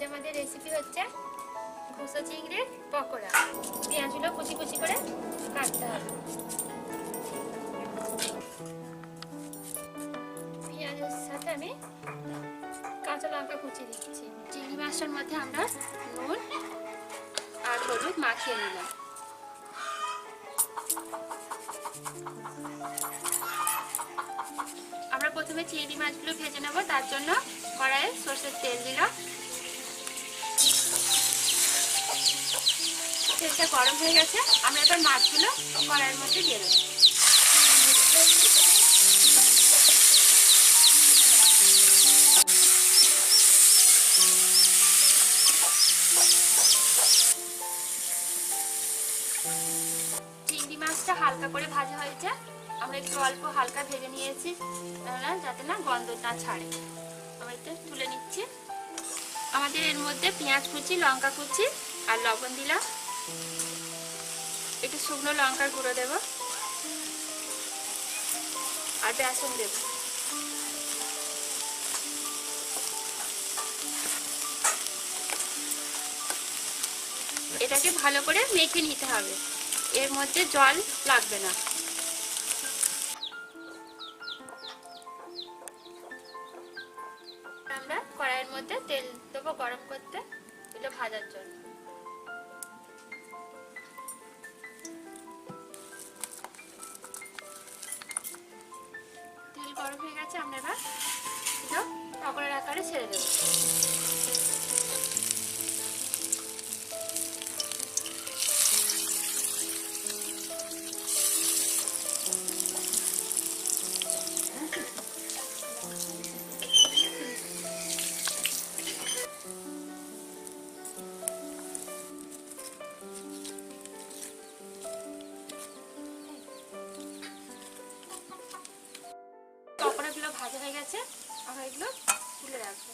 আজ আমাদের রেসিপি হচ্ছে ঘুষো চিংড়ির পকোড়া। পেঁয়াজগুলো কুচি কুচি করে কাটতে হবে। পেঁয়াজের সাথে আমি কাঁচা লঙ্কা কুচি দিচ্ছি। চিংড়ি মাছটার মধ্যে আমরা নুন আর হলুদ মাখিয়ে নিলাম। আমরা প্রথমে চিংড়ি মাছগুলো ভেজে নেব, তার জন্য তেলটা গরম হয়ে গেছে। আমরা এবার মাছগুলো কড়াইয়ের মধ্যে দিয়ে দেবো। মাছটা হালকা করে ভাজা হয়েছে আমরা একটু অল্প হালকা ভেজে নিয়েছি। যাতে না গন্ধ না ছাড়ে। আমরা তুলে নিচ্ছি। আমাদের এর মধ্যে পেঁয়াজ কুচি, লঙ্কা কুচি আর লবণ দিলাম। একটু শুকনো লঙ্কার গুঁড়ো দেব। আর বেসন দেব। এটাকে ভালো করে মেখে নিতে হবে। এর মধ্যে জল লাগবে না। গরম করতে, এটা ভাজার জন্য। তেল গরম হয়ে গেছে, আমরা এবার পকোড়ার আকারে ছেড়ে দেবো। ভাজা হয়ে গেছে। আমরা এগুলো তুলে রাখব।